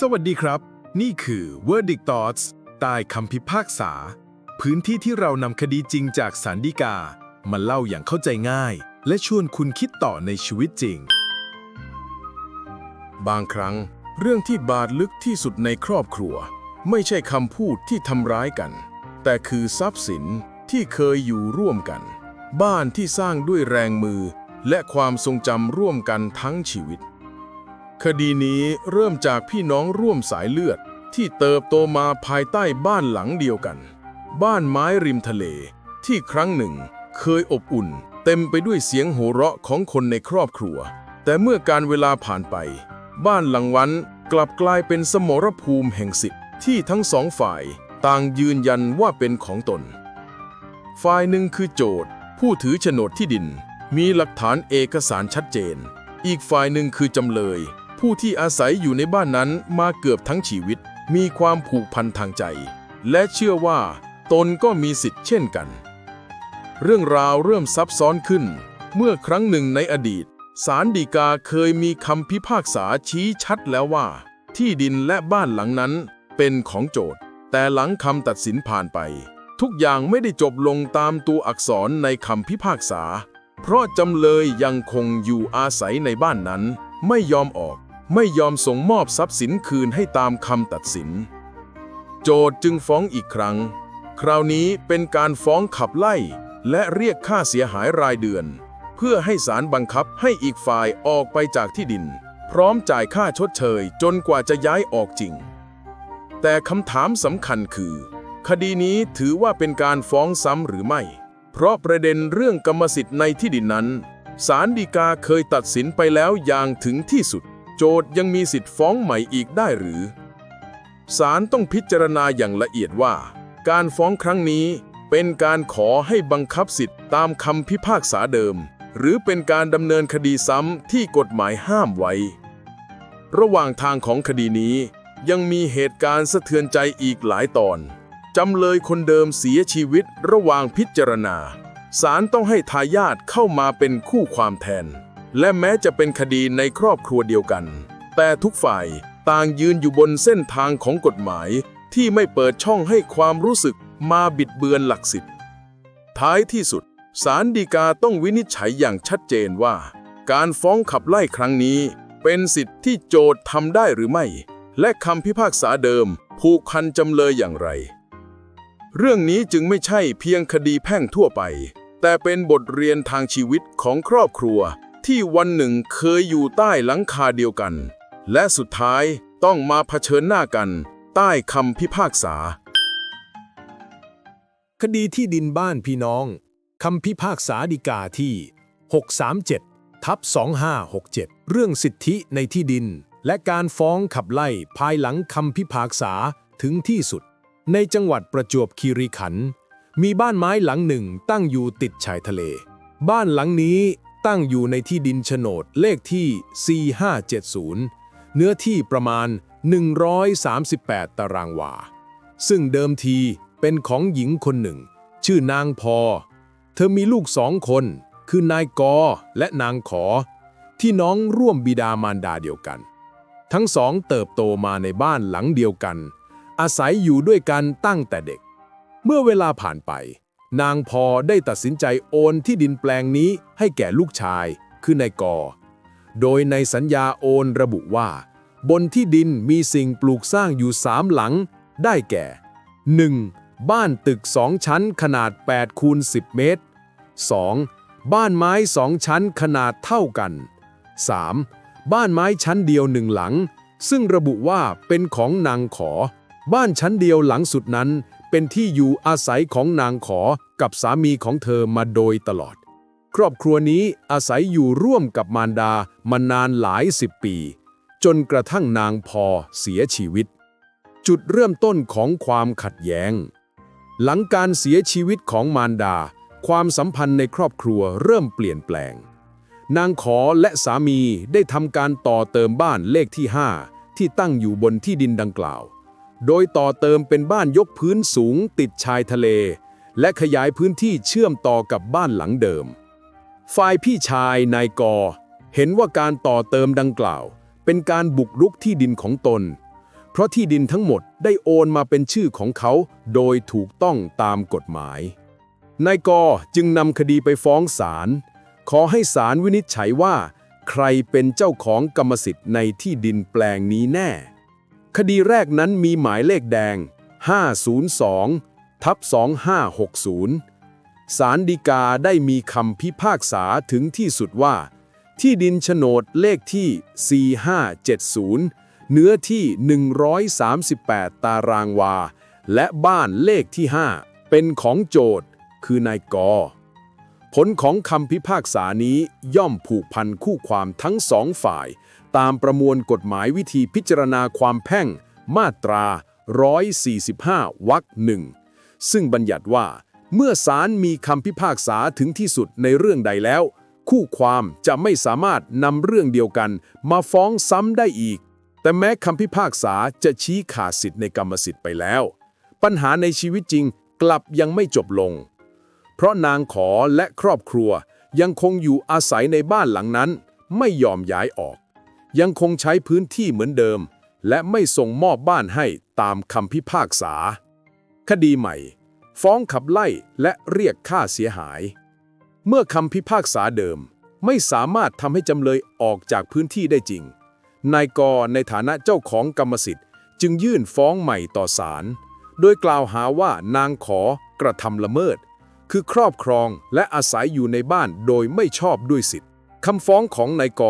สวัสดีครับ นี่คือ Verdict Thoughts ใต้คำพิพากษา พื้นที่ที่เรานำคดีจริงจากสารดีกา มาเล่าอย่างเข้าใจง่าย และชวนคุณคิดต่อในชีวิตจริง บางครั้ง เรื่องที่บาดลึกที่สุดในครอบครัว ไม่ใช่คำพูดที่ทำร้ายกัน แต่คือทรัพย์สินที่เคยอยู่ร่วมกัน บ้านที่สร้างด้วยแรงมือ และความทรงจำร่วมกันทั้งชีวิต คดีนี้เริ่มจากพี่น้องร่วมสายเลือด ที่เติบโตมาภายใต้บ้านหลังเดียวกัน บ้านไม้ริมทะเล ที่ครั้งหนึ่ง เคยอบอุ่น เต็มไปด้วยเสียงโห่เราะของคนในครอบครัว แต่เมื่อการเวลาผ่านไป บ้านหลังวันกลับกลายเป็นสมรภูมิแห่งสิทธิ์ที่ทั้งสองฝ่ายต่างยืนยันว่าเป็นของตน ฝ่ายหนึ่งคือโจทย์ ผู้ถือโฉนดที่ดิน มีหลักฐานเอกสารชัดเจน อีกฝ่ายหนึ่งคือจำเลย ผู้ที่อาศัยอยู่ในบ้านนั้นมาเกือบทั้งชีวิต มีความผูกพันทางใจ และเชื่อว่า ตนก็มีสิทธิ์เช่นกัน เรื่องราวเริ่มซับซ้อนขึ้น เมื่อครั้งหนึ่งในอดีตศาลฎีกาเคยมีคำพิพากษาชี้ชัดแล้วว่า ที่ดินและบ้านหลังนั้นเป็นของโจทย์ แต่หลังคำตัดสินผ่านไป ทุกอย่างไม่ได้จบลงตามตัวอักษรในคำพิพากษา เพราะจำเลยยังคงอยู่อาศัยในบ้านนั้นไม่ยอมออก ไม่ยอมส่งมอบทรัพย์สินคืนให้ตามคำตัดสิน โจทจึงฟ้องอีกครั้ง คราวนี้เป็นการฟ้องขับไล่ และเรียกค่าเสียหายรายเดือน เพื่อให้ศาลบังคับให้อีกฝ่ายออกไปจากที่ดิน พร้อมจ่ายค่าชดเชยจนกว่าจะย้ายออกจริง แต่คำถามสำคัญคือ คดีนี้ถือว่าเป็นการฟ้องซ้ำหรือไม่ เพราะประเด็นเรื่องกรรมสิทธิ์ในที่ดินนั้นศาลฎีกาเคยตัดสินไปแล้วอย่างถึงที่สุด โจทย์ยังมีสิทธิ์ฟ้องใหม่อีกได้หรือศาลต้องพิจารณาอย่างละเอียดว่า การฟ้องครั้งนี้เป็นการขอให้บังคับสิทธิ์ตามคำพิพากษาเดิม หรือเป็นการดำเนินคดีซ้ำที่กฎหมายห้ามไว้ ระหว่างทางของคดีนี้ยังมีเหตุการณ์สะเทือนใจอีกหลายตอน จำเลยคนเดิมเสียชีวิตระหว่างพิจารณาศาลต้องให้ทายาทเข้ามาเป็นคู่ความแทน และแม้จะเป็นคดีในครอบครัวเดียวกัน แต่ทุกฝ่ายต่างยืนอยู่บนเส้นทางของกฎหมาย ที่ไม่เปิดช่องให้ความรู้สึกมาบิดเบือนหลักสิทธิ์ ท้ายที่สุดศาลฎีกาต้องวินิจฉัยอย่างชัดเจนว่า การฟ้องขับไล่ครั้งนี้ เป็นสิทธิ์ที่โจทย์ทำได้หรือไม่ และคำพิพากษาเดิม ผูกพันจำเลยอย่างไร เรื่องนี้จึงไม่ใช่เพียงคดีแพ่งทั่วไป แต่เป็นบทเรียนทางชีวิตของครอบครัว ที่วันหนึ่งเคยอยู่ใต้หลังคาเดียวกัน และสุดท้ายต้องมาเผชิญหน้ากัน ใต้คำพิพากษา คดีที่ดินบ้านพี่น้องคำพิพากษาฎีกาที่ 637 ทับ 2567 เรื่องสิทธิในที่ดิน และการฟ้องขับไล่ภายหลังคำพิพากษาถึงที่สุด ในจังหวัดประจวบคีรีขันธ์มีบ้านไม้หลังหนึ่งตั้งอยู่ติดชายทะเล บ้านหลังนี้ ตั้งอยู่ในที่ดินโฉนดเลขที่ 4570 เนื้อที่ประมาณ 138 ตารางวา ซึ่งเดิมทีเป็นของหญิงคนหนึ่ง ชื่อนางพอ เธอมีลูกสองคน คือนายกอและนางขอ ที่น้องร่วมบิดามารดาเดียวกัน ทั้งสองเติบโตมาในบ้านหลังเดียวกัน อาศัยอยู่ด้วยกันตั้งแต่เด็ก เมื่อเวลาผ่านไป นางพอได้ตัดสินใจโอนที่ดินแปลงนี้ให้แก่ลูกชาย คือนายกอ โดยในสัญญาโอนระบุว่า บนที่ดินมีสิ่งปลูกสร้างอยู่สามหลัง ได้แก่ 1. บ้านตึกสองชั้นขนาด8คูณ10 เมตร 2. บ้านไม้สองชั้นขนาดเท่ากัน 3. บ้านไม้ชั้นเดียวหนึ่งหลัง ซึ่งระบุว่าเป็นของนางขอ บ้านชั้นเดียวหลังสุดนั้นเป็นที่อยู่อาศัยของนางขอ กับสามีของเธอมาโดยตลอด ครอบครัวนี้อาศัยอยู่ร่วมกับมารดามานานหลายสิบปี จนกระทั่งนางพอเสียชีวิต จุดเริ่มต้นของความขัดแย้ง หลังการเสียชีวิตของมารดา ความสัมพันธ์ในครอบครัวเริ่มเปลี่ยนแปลง นางขอและสามีได้ทำการต่อเติมบ้านเลขที่ 5 ที่ตั้งอยู่บนที่ดินดังกล่าวโดยต่อเติมเป็นบ้านยกพื้นสูงติดชายทะเล และขยายพื้นที่เชื่อมต่อกับบ้านหลังเดิม ฝ่ายพี่ชายนายกอ เห็นว่าการต่อเติมดังกล่าว เป็นการบุกรุกที่ดินของตน เพราะที่ดินทั้งหมดได้โอนมาเป็นชื่อของเขา โดยถูกต้องตามกฎหมาย นายกอจึงนำคดีไปฟ้องศาล ขอให้ศาลวินิจฉัยว่า ใครเป็นเจ้าของกรรมสิทธิ์ในที่ดินแปลงนี้แน่ คดีแรกนั้นมีหมายเลขแดง 502 ทับ2560ศาลฎีกาได้มีคำพิพากษาถึงที่สุดว่า ที่ดินโฉนดเลขที่ 4570 เนื้อที่ 138 ตารางวา และบ้านเลขที่ 5 เป็นของโจทย์คือนายกอ ผลของคำพิพากษานี้ย่อมผูกพันคู่ความทั้งสองฝ่าย ตามประมวลกฎหมายวิธีพิจารณาความแพ่ง มาตรา 145 วรรคหนึ่ง ซึ่งบัญญัติว่า เมื่อศาลมีคำพิพากษาถึงที่สุดในเรื่องใดแล้ว คู่ความจะไม่สามารถนำเรื่องเดียวกัน มาฟ้องซ้ำได้อีก แต่แม้คำพิพากษาจะชี้ขาดสิทธิ์ในกรรมสิทธิ์ไปแล้ว ปัญหาในชีวิตจริงกลับยังไม่จบลง เพราะนางขอและครอบครัวยังคงอยู่อาศัยในบ้านหลังนั้น ไม่ยอมย้ายออก ยังคงใช้พื้นที่เหมือนเดิม และไม่ส่งมอบบ้านให้ตามคำพิพากษา คดีใหม่ ฟ้องขับไล่และเรียกค่าเสียหาย เมื่อคำพิพากษาเดิมไม่สามารถทำให้จำเลยออกจากพื้นที่ได้จริง นายกในฐานะเจ้าของกรรมสิทธิ์ จึงยื่นฟ้องใหม่ต่อศาล โดยกล่าวหาว่านางขอกระทำละเมิด คือครอบครองและอาศัยอยู่ในบ้านโดยไม่ชอบด้วยสิทธิ์คำฟ้องของนายก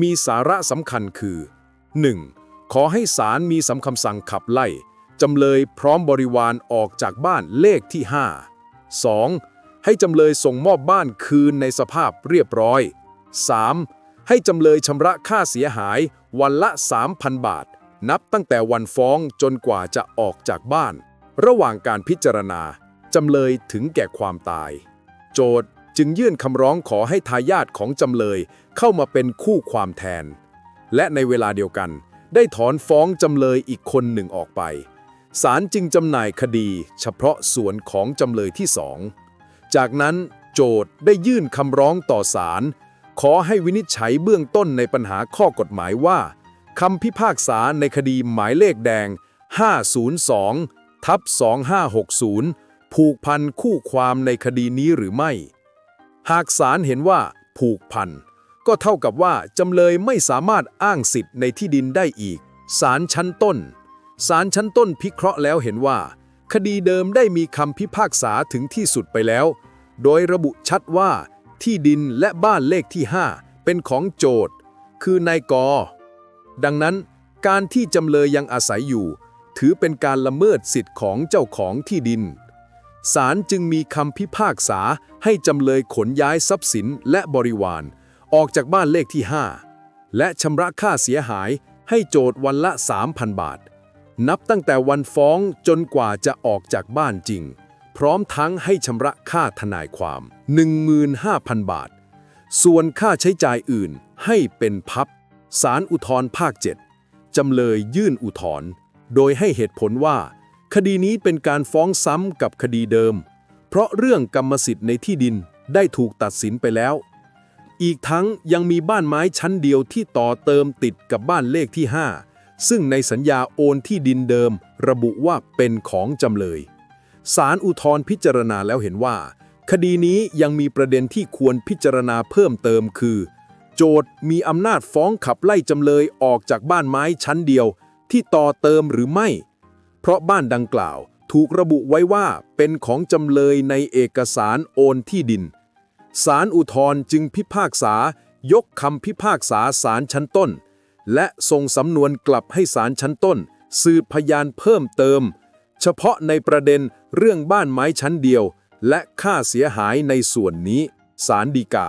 มีสาระสำคัญคือ 1. ขอให้ศาลมีสำคำสั่งขับไล่ จำเลยพร้อมบริวารออกจากบ้านเลขที่ 5 2. ให้จำเลยส่งมอบบ้านคืนในสภาพเรียบร้อย 3. ให้จำเลยชำระค่าเสียหายวันละ 3,000 บาท นับตั้งแต่วันฟ้องจนกว่าจะออกจากบ้าน ระหว่างการพิจารณา จำเลยถึงแก่ความตาย โจทย์จึงยื่นคำร้องขอให้ทายาทของจำเลยเข้ามาเป็นคู่ความแทน และในเวลาเดียวกัน ได้ถอนฟ้องจำเลยอีกคนหนึ่งออกไป ศาลจึงจำหน่ายคดีเฉพาะส่วนของจำเลยที่สอง จากนั้นโจทย์ได้ยื่นคำร้องต่อศาลขอให้วินิจฉัยเบื้องต้นในปัญหาข้อกฎหมายว่าคำพิพากษาในคดีหมายเลขแดง 502 ทับ 2560 ผูกพันคู่ความในคดีนี้หรือไม่ หากศาลเห็นว่าผูกพัน ก็เท่ากับว่าจำเลยไม่สามารถอ้างสิทธิ์ในที่ดินได้อีก ศาลชั้นต้น ศาลชั้นต้นพิเคราะห์แล้วเห็นว่า คดีเดิมได้มีคำพิพากษาถึงที่สุดไปแล้ว โดยระบุชัดว่า ที่ดินและบ้านเลขที่ 5 เป็นของโจทย์ คือนายกอ ดังนั้น การที่จำเลยยังอาศัยอยู่ ถือเป็นการละเมิดสิทธิ์ของเจ้าของที่ดินศาลจึงมีคำพิพากษาให้จำเลยขนย้ายทรัพย์สินและบริวาร ออกจากบ้านเลขที่ 5 และชำระค่าเสียหายให้โจทย์วันละ 3,000 บาท นับตั้งแต่วันฟ้องจนกว่าจะออกจากบ้านจริง พร้อมทั้งให้ชำระค่าทนายความ 15,000 บาท ส่วนค่าใช้จ่ายอื่นให้เป็นพับศาลอุทธรภาค 7 จำเลยยื่นอุทธรโดยให้เหตุผลว่า คดีนี้เป็นการฟ้องซ้ำกับคดีเดิม เพราะเรื่องกรรมสิทธิ์ในที่ดินได้ถูกตัดสินไปแล้ว อีกทั้งยังมีบ้านไม้ชั้นเดียวที่ต่อเติมติดกับบ้านเลขที่ 5 ซึ่งในสัญญาโอนที่ดินเดิม ระบุว่าเป็นของจำเลยศาลอุทธรพิจารณาแล้วเห็นว่า คดีนี้ยังมีประเด็นที่ควรพิจารณาเพิ่มเติมคือ โจทย์มีอำนาจฟ้องขับไล่จำเลยออกจากบ้านไม้ชั้นเดียว ที่ต่อเติมหรือไม่ เพราะบ้านดังกล่าวถูกระบุไว้ว่าเป็นของจำเลยในเอกสารโอนที่ดินศาลอุทธรจึงพิพากษายกคำพิพากษาศาลชั้นต้น และส่งสำนวนกลับให้ศาลชั้นต้น สืบพยานเพิ่มเติม เฉพาะในประเด็นเรื่องบ้านไม้ชั้นเดียว และค่าเสียหายในส่วนนี้ศาลฎีกา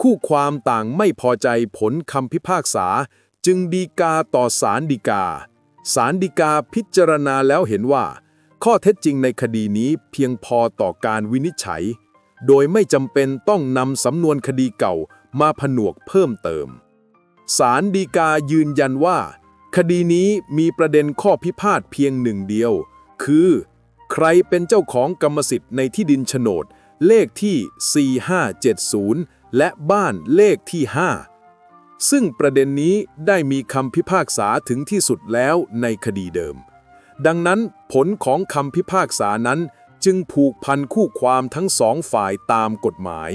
คู่ความต่างไม่พอใจผลคำพิพากษา จึงดีกาต่อศาลฎีกาศาลฎีกาพิจารณาแล้วเห็นว่า ข้อเท็จจริงในคดีนี้เพียงพอต่อการวินิจฉัย โดยไม่จำเป็นต้องนำสำนวนคดีเก่ามาผนวกเพิ่มเติม ศาลฎีกายืนยันว่า คดีนี้มีประเด็นข้อพิพาทเพียงหนึ่งเดียว คือ ใครเป็นเจ้าของกรรมสิทธิ์ในที่ดินโฉนด เลขที่ 4570 และบ้านเลขที่ 5 ซึ่งประเด็นนี้ได้มีคำพิพากษาถึงที่สุดแล้วในคดีเดิม ดังนั้นผลของคำพิพากษานั้นจึงผูกพันคู่ความทั้งสองฝ่ายตามกฎหมาย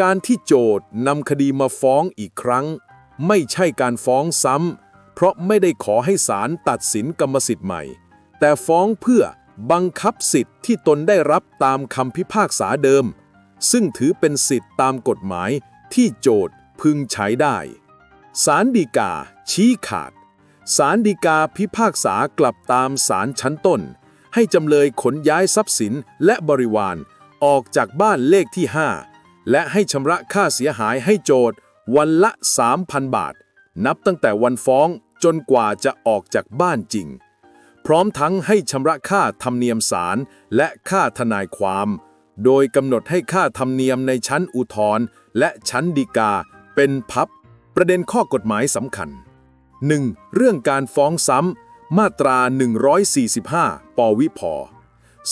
การที่โจทย์นำคดีมาฟ้องอีกครั้ง ไม่ใช่การฟ้องซ้ำ เพราะไม่ได้ขอให้ศาลตัดสินกรรมสิทธิ์ใหม่ แต่ฟ้องเพื่อบังคับสิทธิ์ที่ตนได้รับตามคำพิพากษาเดิม ซึ่งถือเป็นสิทธิ์ตามกฎหมายที่โจทย์พึงใช้ได้ศาลฎีกา ชี้ขาดศาลฎีกาพิพากษากลับตามศาลชั้นต้น ให้จำเลยขนย้ายทรัพย์สินและบริวาร ออกจากบ้านเลขที่ 5 และให้ชำระค่าเสียหายให้โจทย์ วันละ 3,000 บาท นับตั้งแต่วันฟ้องจนกว่าจะออกจากบ้านจริง พร้อมทั้งให้ชำระค่าธรรมเนียมศาลและค่าทนายความ โดยกำหนดให้ค่าธรรมเนียมในชั้นอุทธรณ์และชั้นฎีกา เป็นพับ ประเด็นข้อกฎหมายสำคัญ 1. เรื่องการฟ้องซ้ำ มาตรา 145 ปวิพ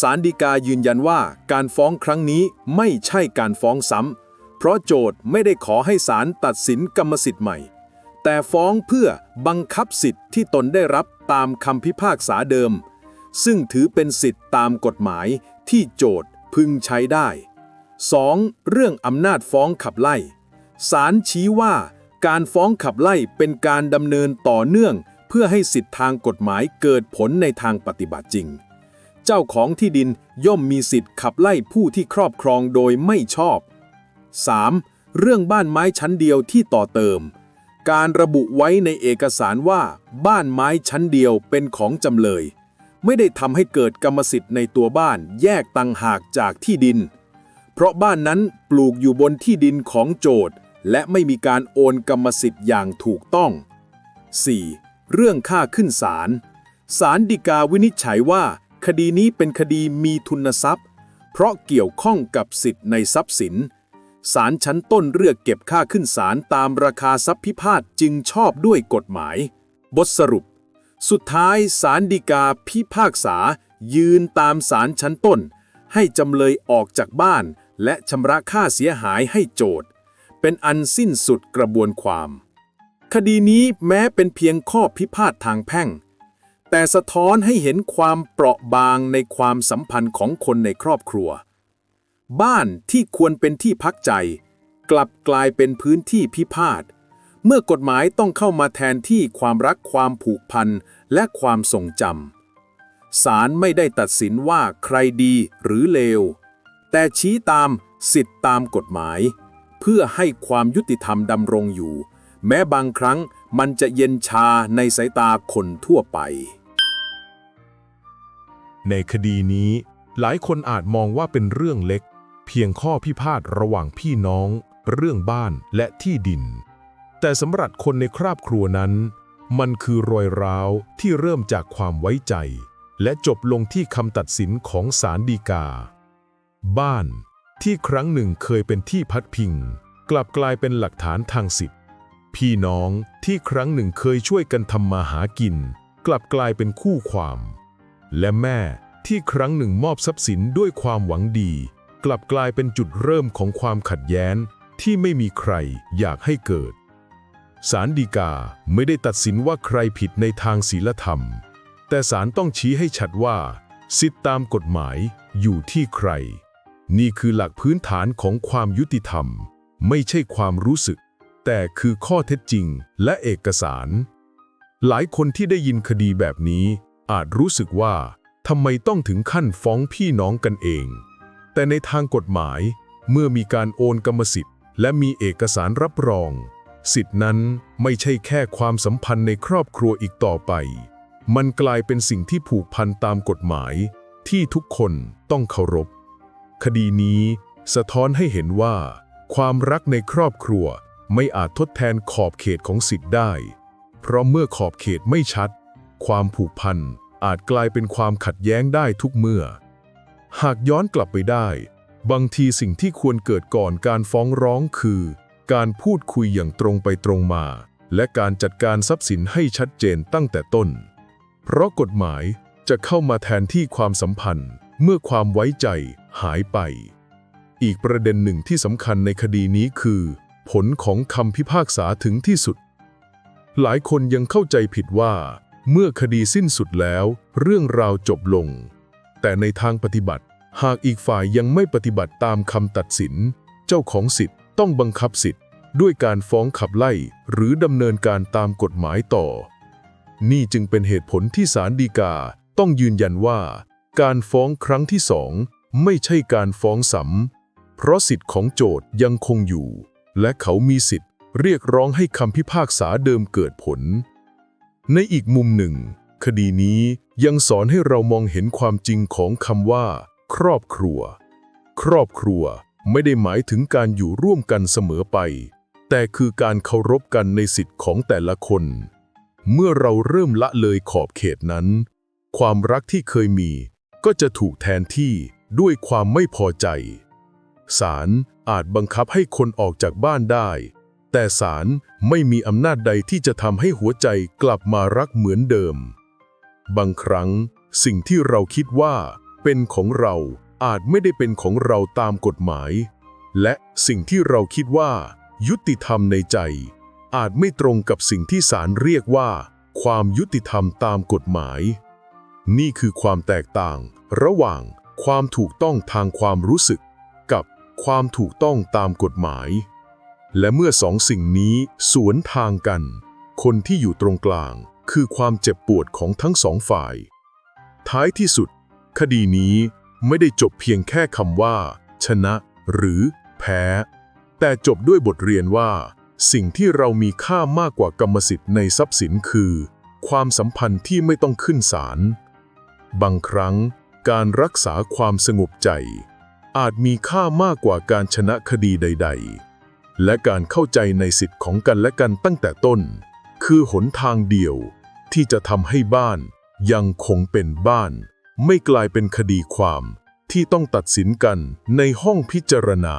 ศาลฎีกายืนยันว่าการฟ้องครั้งนี้ไม่ใช่การฟ้องซ้ำ เพราะโจทย์ไม่ได้ขอให้ศาลตัดสินกรรมสิทธิ์ใหม่ แต่ฟ้องเพื่อบังคับสิทธิ์ที่ตนได้รับตามคำพิพากษาเดิม ซึ่งถือเป็นสิทธิ์ตามกฎหมายที่โจทย์พึงใช้ได้ 2. เรื่องอำนาจฟ้องขับไล่ศาลชี้ว่าการฟ้องขับไล่เป็นการดำเนินต่อเนื่อง เพื่อให้สิทธิทางกฎหมายเกิดผลในทางปฏิบัติจริง เจ้าของที่ดินย่อมมีสิทธิ์ขับไล่ผู้ที่ครอบครองโดยไม่ชอบ 3. เรื่องบ้านไม้ชั้นเดียวที่ต่อเติม การระบุไว้ในเอกสารว่า บ้านไม้ชั้นเดียวเป็นของจำเลย ไม่ได้ทำให้เกิดกรรมสิทธิ์ในตัวบ้านแยกต่างหากจากที่ดิน เพราะบ้านนั้นปลูกอยู่บนที่ดินของโจทย์และไม่มีการโอนกรรมสิทธิ์อย่างถูกต้อง 4. เรื่องค่าขึ้นศาลศาลฎีกาวินิจฉัยว่า คดีนี้เป็นคดีมีทุนทรัพย์ เพราะเกี่ยวข้องกับสิทธิ์ในทรัพย์สิน ศาลชั้นต้นเรียกเก็บค่าขึ้นศาลตามราคาทรัพย์พิพาทจึงชอบด้วยกฎหมาย บทสรุป สุดท้ายศาลฎีกาพิพากษา ยืนตามศาลชั้นต้น ให้จำเลยออกจากบ้าน และชำระค่าเสียหายให้โจทย์ เป็นอันสิ้นสุดกระบวนความ คดีนี้แม้เป็นเพียงข้อพิพาททางแพ่ง แต่สะท้อนให้เห็นความเปราะบางในความสัมพันธ์ของคนในครอบครัว บ้านที่ควรเป็นที่พักใจ กลับกลายเป็นพื้นที่พิพาท เมื่อกฎหมายต้องเข้ามาแทนที่ความรักความผูกพันและความทรงจำศาลไม่ได้ตัดสินว่าใครดีหรือเลว แต่ชี้ตามสิทธิตามกฎหมาย เพื่อให้ความยุติธรรมดำรงอยู่ แม้บางครั้งมันจะเย็นชาในสายตาคนทั่วไป ในคดีนี้หลายคนอาจมองว่าเป็นเรื่องเล็ก เพียงข้อพิพาทระหว่างพี่น้อง เรื่องบ้านและที่ดิน แต่สำหรับคนในครอบครัวนั้น มันคือรอยร้าวที่เริ่มจากความไว้ใจ และจบลงที่คำตัดสินของศาลฎีกา บ้านที่ครั้งหนึ่งเคยเป็นที่พักพิง กลับกลายเป็นหลักฐานทางสิทธิพี่น้องที่ครั้งหนึ่งเคยช่วยกันทำมาหากิน กลับกลายเป็นคู่ความ และแม่ที่ครั้งหนึ่งมอบทรัพย์สินด้วยความหวังดี กลับกลายเป็นจุดเริ่มของความขัดแย้งที่ไม่มีใครอยากให้เกิดศาลฎีกาไม่ได้ตัดสินว่าใครผิดในทางศีลธรรม แต่ศาลต้องชี้ให้ชัดว่า สิทธิตามกฎหมายอยู่ที่ใคร นี่คือหลักพื้นฐานของความยุติธรรม ไม่ใช่ความรู้สึก แต่คือข้อเท็จจริงและเอกสาร หลายคนที่ได้ยินคดีแบบนี้ อาจรู้สึกว่าทำไมต้องถึงขั้นฟ้องพี่น้องกันเอง แต่ในทางกฎหมาย เมื่อมีการโอนกรรมสิทธิ์ และมีเอกสารรับรอง สิทธินั้นไม่ใช่แค่ความสัมพันธ์ในครอบครัวอีกต่อไป มันกลายเป็นสิ่งที่ผูกพันตามกฎหมาย ที่ทุกคนต้องเคารพ คดีนี้สะท้อนให้เห็นว่า ความรักในครอบครัวไม่อาจทดแทนขอบเขตของสิทธิ์ได้ เพราะเมื่อขอบเขตไม่ชัด ความผูกพันอาจกลายเป็นความขัดแย้งได้ทุกเมื่อ หากย้อนกลับไปได้ บางทีสิ่งที่ควรเกิดก่อนการฟ้องร้องคือ การพูดคุยอย่างตรงไปตรงมา และการจัดการทรัพย์สินให้ชัดเจนตั้งแต่ต้น เพราะกฎหมายจะเข้ามาแทนที่ความสัมพันธ์เมื่อความไว้ใจหายไป อีกประเด็นหนึ่งที่สำคัญในคดีนี้คือ ผลของคำพิพากษาถึงที่สุด หลายคนยังเข้าใจผิดว่า เมื่อคดีสิ้นสุดแล้ว เรื่องราวจบลง แต่ในทางปฏิบัติ หากอีกฝ่ายยังไม่ปฏิบัติตามคำตัดสิน เจ้าของสิทธิ์ต้องบังคับสิทธิ์ ด้วยการฟ้องขับไล่หรือดำเนินการตามกฎหมายต่อ นี่จึงเป็นเหตุผลที่ศาลฎีกาต้องยืนยันว่า การฟ้องครั้งที่สองไม่ใช่การฟ้องซ้ำเพราะสิทธิ์ของโจทย์ยังคงอยู่ และเขามีสิทธิ์ เรียกร้องให้คำพิพากษาเดิมเกิดผล ในอีกมุมหนึ่ง คดีนี้ยังสอนให้เรามองเห็นความจริงของคำว่า ครอบครัว ครอบครัวไม่ได้หมายถึงการอยู่ร่วมกันเสมอไป แต่คือการเคารพกันในสิทธิ์ของแต่ละคน เมื่อเราเริ่มละเลยขอบเขตนั้น ความรักที่เคยมีก็จะถูกแทนที่ด้วยความไม่พอใจ ศาลอาจบังคับให้คนออกจากบ้านได้ แต่ศาลไม่มีอำนาจใดที่จะทำให้หัวใจกลับมารักเหมือนเดิม บางครั้งสิ่งที่เราคิดว่า เป็นของเราอาจไม่ได้เป็นของเราตามกฎหมาย และสิ่งที่เราคิดว่า ยุติธรรมในใจ อาจไม่ตรงกับสิ่งที่ศาลเรียกว่า ความยุติธรรมตามกฎหมาย นี่คือความแตกต่าง ระหว่างความถูกต้องทางความรู้สึก กับความถูกต้องตามกฎหมาย และเมื่อสองสิ่งนี้สวนทางกัน คนที่อยู่ตรงกลาง คือความเจ็บปวดของทั้งสองฝ่าย ท้ายที่สุด คดีนี้ไม่ได้จบเพียงแค่คำว่า ชนะ หรือ แพ้ แต่จบด้วยบทเรียนว่า สิ่งที่เรามีค่ามากกว่ากรรมสิทธิ์ในทรัพย์สินคือ ความสัมพันธ์ที่ไม่ต้องขึ้นศาลบางครั้ง การรักษาความสงบใจ อาจมีค่ามากกว่าการชนะคดีใด ๆ และการเข้าใจในสิทธิ์ของกันและกันตั้งแต่ต้น คือหนทางเดียวที่จะทำให้บ้านยังคงเป็นบ้าน ไม่กลายเป็นคดีความที่ต้องตัดสินกันในห้องพิจารณา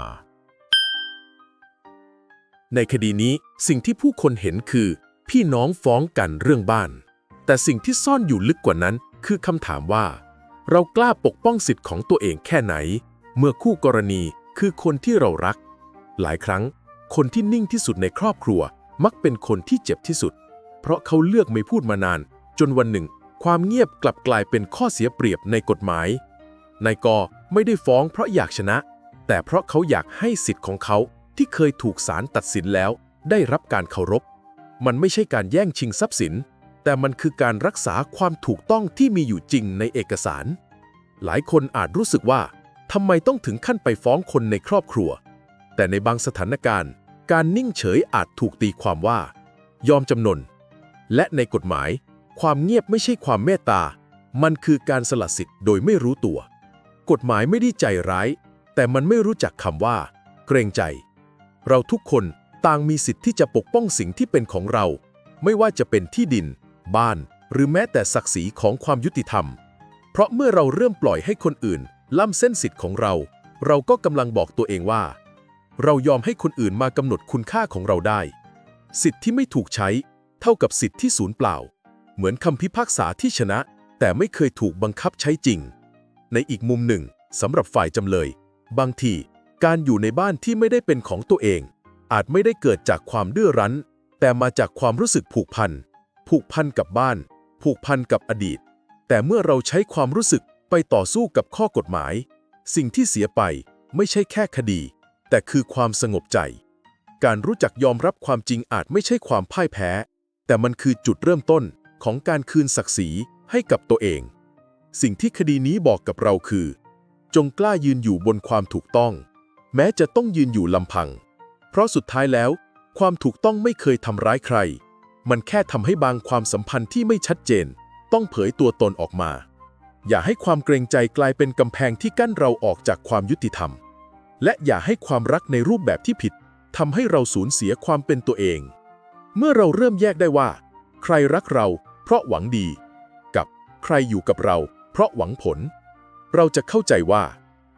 ในคดีนี้สิ่งที่ผู้คนเห็นคือ พี่น้องฟ้องกันเรื่องบ้าน แต่สิ่งที่ซ่อนอยู่ลึกกว่านั้น คือคำถามว่า เรากล้าปกป้องสิทธิ์ของตัวเองแค่ไหน เมื่อคู่กรณีคือคนที่เรารัก หลายครั้ง คนที่นิ่งที่สุดในครอบครัวมักเป็นคนที่เจ็บที่สุด เพราะเขาเลือกไม่พูดมานาน จนวันหนึ่ง ความเงียบกลับกลายเป็นข้อเสียเปรียบในกฎหมาย นายกไม่ได้ฟ้องเพราะอยากชนะ แต่เพราะเขาอยากให้สิทธิ์ของเขาที่เคยถูกศาลตัดสินแล้ว ได้รับการเคารพ มันไม่ใช่การแย่งชิงทรัพย์สิน แต่มันคือการรักษาความถูกต้องที่มีอยู่จริงในเอกสาร หลายคนอาจรู้สึกว่าทำไมต้องถึงขั้นไปฟ้องคนในครอบครัว แต่ในบางสถานการณ์ การนิ่งเฉยอาจถูกตีความว่า ยอมจำนน และในกฎหมาย ความเงียบไม่ใช่ความเมตตา มันคือการสละสิทธิ์โดยไม่รู้ตัว กฎหมายไม่ได้ใจร้าย แต่มันไม่รู้จักคำว่า เกรงใจ เราทุกคนต่างมีสิทธิ์ที่จะปกป้องสิ่งที่เป็นของเรา ไม่ว่าจะเป็นที่ดิน บ้าน หรือแม้แต่ศักดิ์ศรีของความยุติธรรม เพราะเมื่อเราเริ่มปล่อยให้คนอื่น ล้ำเส้นสิทธิ์ของเรา เราก็กำลังบอกตัวเองว่า เรายอมให้คนอื่นมากำหนดคุณค่าของเราได้ สิทธิ์ที่ไม่ถูกใช้ เท่ากับสิทธิ์ที่สูญเปล่า เหมือนคำพิพากษาที่ชนะ แต่ไม่เคยถูกบังคับใช้จริง ในอีกมุมหนึ่งสำหรับฝ่ายจำเลย บางทีการอยู่ในบ้านที่ไม่ได้เป็นของตัวเอง อาจไม่ได้เกิดจากความดื้อรั้น แต่มาจากความรู้สึกผูกพัน ผูกพันกับบ้าน ผูกพันกับอดีต แต่เมื่อเราใช้ความรู้สึกไปต่อสู้กับข้อกฎหมาย สิ่งที่เสียไปไม่ใช่แค่คดี แต่คือความสงบใจ การรู้จักยอมรับความจริงอาจไม่ใช่ความพ่ายแพ้ แต่มันคือจุดเริ่มต้น ของการคืนศักดิ์ศรีให้กับตัวเอง สิ่งที่คดีนี้บอกกับเราคือ จงกล้ายืนอยู่บนความถูกต้อง แม้จะต้องยืนอยู่ลำพัง เพราะสุดท้ายแล้ว ความถูกต้องไม่เคยทำร้ายใคร มันแค่ทำให้บางความสัมพันธ์ที่ไม่ชัดเจน ต้องเผยตัวตนออกมา อย่าให้ความเกรงใจกลายเป็นกำแพงที่กั้นเราออกจากความยุติธรรม และอย่าให้ความรักในรูปแบบที่ผิดทำให้เราสูญเสียความเป็นตัวเอง เมื่อเราเริ่มแยกได้ว่า ใครรักเราเพราะหวังดี กับใครอยู่กับเราเพราะหวังผล เราจะเข้าใจว่า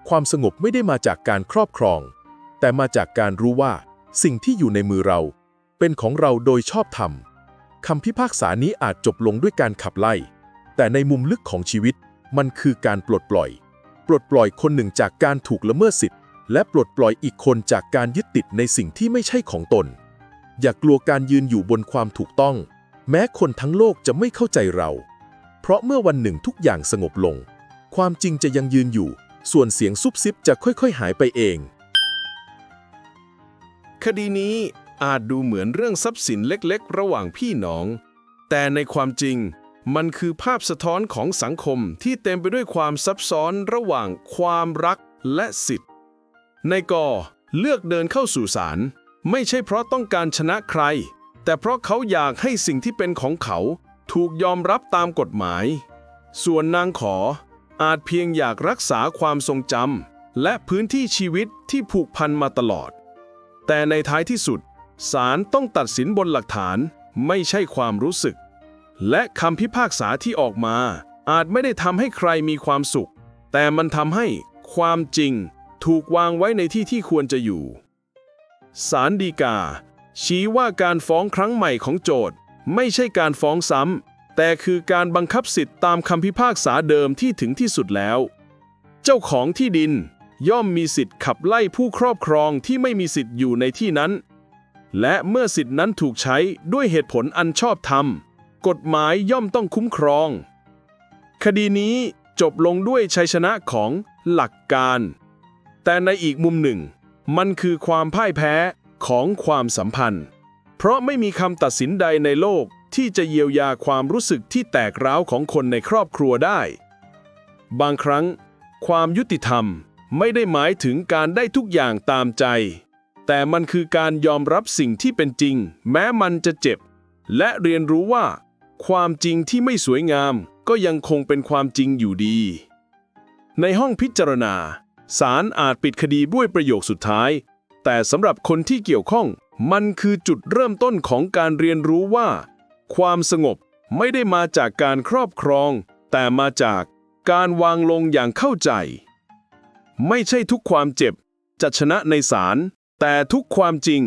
ความสงบไม่ได้มาจากการครอบครอง แต่มาจากการรู้ว่า สิ่งที่อยู่ในมือเรา เป็นของเราโดยชอบธรรมคำพิพากษานี้อาจจบลงด้วยการขับไล่ แต่ในมุมลึกของชีวิตมันคือการปลดปล่อย ปลดปล่อยคนหนึ่งจากการถูกละเมิดสิทธิ์และปลดปล่อยอีกคนจากการยึดติดในสิ่งที่ไม่ใช่ของตน อย่ากลัวการยืนอยู่บนความถูกต้อง แม้คนทั้งโลกจะไม่เข้าใจเรา เพราะเมื่อวันหนึ่งทุกอย่างสงบลง ความจริงจะยังยืนอยู่ ส่วนเสียงซุบซิบจะค่อยๆ หายไปเอง คดีนี้อาจดูเหมือนเรื่องทรัพย์สินเล็กๆ ระหว่างพี่น้อง แต่ในความจริงมันคือภาพสะท้อนของสังคมที่เต็มไปด้วยความซับซ้อนระหว่างความรักและสิทธิ์ ในกอเลือกเดินเข้าสู่ศาลไม่ใช่เพราะต้องการชนะใคร แต่เพราะเขาอยากให้สิ่งที่เป็นของเขาถูกยอมรับตามกฎหมาย ส่วนนางขออาจเพียงอยากรักษาความทรงจำและพื้นที่ชีวิตที่ผูกพันมาตลอด แต่ในท้ายที่สุดศาลต้องตัดสินบนหลักฐานไม่ใช่ความรู้สึก และคำพิพากษาที่ออกมา อาจไม่ได้ทำให้ใครมีความสุข แต่มันทำให้ความจริงถูกวางไว้ในที่ที่ควรจะอยู่ ศาลฎีกา ชี้ว่าการฟ้องครั้งใหม่ของโจทย์ ไม่ใช่การฟ้องซ้ำแต่คือการบังคับสิทธิ์ตามคำพิพากษาเดิมที่ถึงที่สุดแล้ว เจ้าของที่ดินย่อมมีสิทธิ์ขับไล่ผู้ครอบครองที่ไม่มีสิทธิ์อยู่ในที่นั้น และเมื่อสิทธินั้นถูกใช้ด้วยเหตุผลอันชอบธรรม กฎหมายย่อมต้องคุ้มครอง คดีนี้จบลงด้วยชัยชนะของหลักการ แต่ในอีกมุมหนึ่ง มันคือความพ่ายแพ้ ของความสัมพันธ์ เพราะไม่มีคำตัดสินใดในโลกที่จะเยียวยาความรู้สึกที่แตกร้าวของคนในครอบครัวได้ บางครั้ง ความยุติธรรมไม่ได้หมายถึงการได้ทุกอย่างตามใจ แต่มันคือการยอมรับสิ่งที่เป็นจริง แม้มันจะเจ็บ และเรียนรู้ว่า ความจริงที่ไม่สวยงามก็ยังคงเป็นความจริงอยู่ดี ในห้องพิจารณาศาลอาจปิดคดีด้วยประโยคสุดท้าย แต่สำหรับคนที่เกี่ยวข้อง มันคือจุดเริ่มต้นของการเรียนรู้ว่า ความสงบไม่ได้มาจากการครอบครอง แต่มาจากการวางลงอย่างเข้าใจ ไม่ใช่ทุกความเจ็บ จะชนะในศาลแต่ทุกความจริง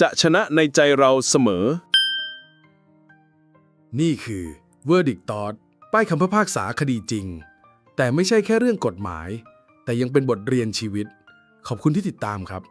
จะชนะในใจเราเสมอ นี่คือ Verdict Thought ป้ายคำพิพากษาคดีจริง แต่ไม่ใช่แค่เรื่องกฎหมาย แต่ยังเป็นบทเรียนชีวิต ขอบคุณที่ติดตามครับ